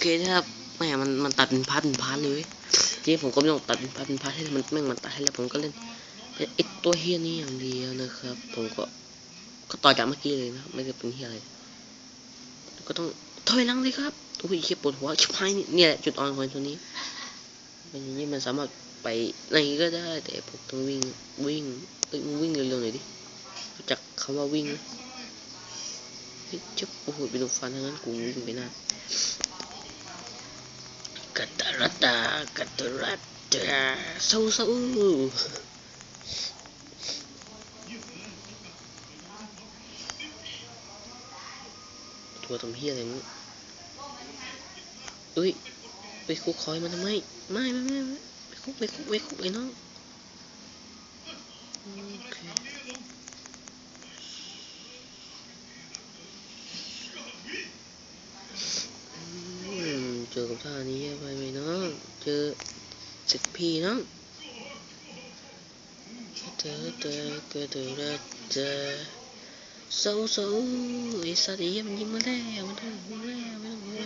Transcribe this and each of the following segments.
เคนะครับแหมมันมันตัดเป็นพาร์ทเป็นพาร์ทเลยจริงผมก็ไม่ต้องตัดเป็นพาร์ทเป็นพาร์ทให้มันแม่งมันตัดให้แล้วผมก็เล่นเป็นไอตัวเฮียนี่อย่างเดียวนะครับ ผมก็ก็ต่อจากเมื่อกี้เลยนะไม่ได้เป็นเฮียอะไรก็ต้องถอยหลังเลยครับตัวผู้หญิงปวดหัวชิบหายเนี่ยแหละจุดอ่อนของตัวนี้มันอย่างนี้มันสามารถไปไหนก็ได้แต่ผมต้องวิ่งวิ่งเอ้ยมึงวิ่งเร็วๆหน่อยดิรู้จักคำว่าวิ่งไหมเฮ้ยเจ็บโอ้โหไปโดนฟันทั้งนั้นกูวิ่งไปหน้า กัตรัตตากัตรัตตาสู้สู้ตัวทำเฮียอะไรมึงเอ้ย ไปคุกคอยมันทำไม ไม่ไม่ไม่ไม่ไปคุกไปคุกไปคุกไอ้น้องโอเคอืม เจอกับท่านี้ไปไหมน้องเจอสิกพี่น้องเจอเจอเจอเจอเจอเจอสู้สู้ไอ้สัตว์ไอ้เหี้ยมันยิ้มมาแล้วมันต้องยิงมาแล้วไม่ต้องห่ว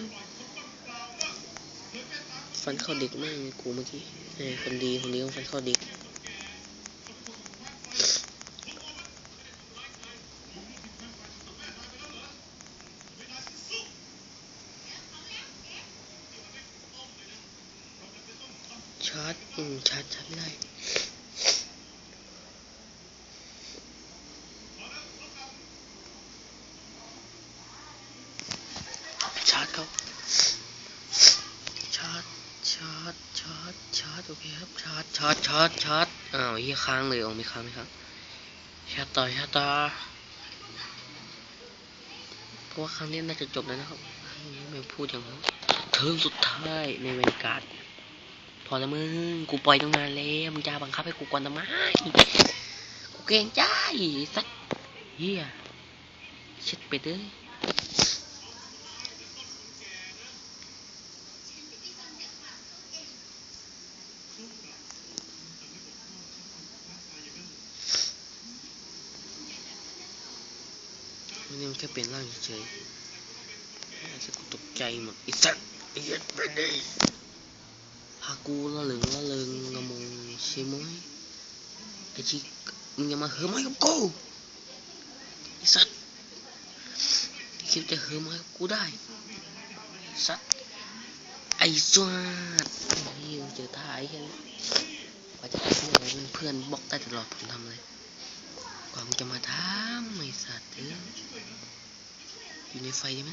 ฟันเข้าเด็กมากกูเมื่อกี้เออคนดีคนดีต้องฟันเข้าเด็ก ชาร์จอืมชาร์จชาร์จได้ชาร์จเขาชาร์จชาร์จชาร์จชาร์จโอเคครับชาร์จชาร์จชาร์จชาร์จอ้าวเฮียค้างเลยอ๋อไม่ค้างไม่ค้างชาร์จต่อชาร์จต่อเพราะว่าครั้งนี้น่าจะจบแล้วนะครับไม่พูดอย่างนั้นเทอมสุดท้ายในเวรการด พอแล้วมึง กูปล่อยตั้งนานแล้วมึงจะบังคับให้กูก่อนทำไม กูเกรงใจสักเฮียช็ดไปเด้อมันยังแค่เปลี่ยนร่างเฉยๆไอ้สักตกใจหมดไอ้สัตว์ไอ้เหี้ยัดไปเลย กูละเลิงละเริงละมงใช่ไหมไอชิมึงอย่ามาเหือไม้กับกูไอสัตว์คิดจะเหือไม้กับกูได้สัตว์ไอ้สวัสดไอ้เหี้ยเจอท่าไอ้เหี้ยว่าจะทำอะไรเพื่อนๆบอกได้ตลอดผมทำเลยกว่ามึงจะมาทำไอสัตว์เอ้ยอยู่ในไฟใช่ไหม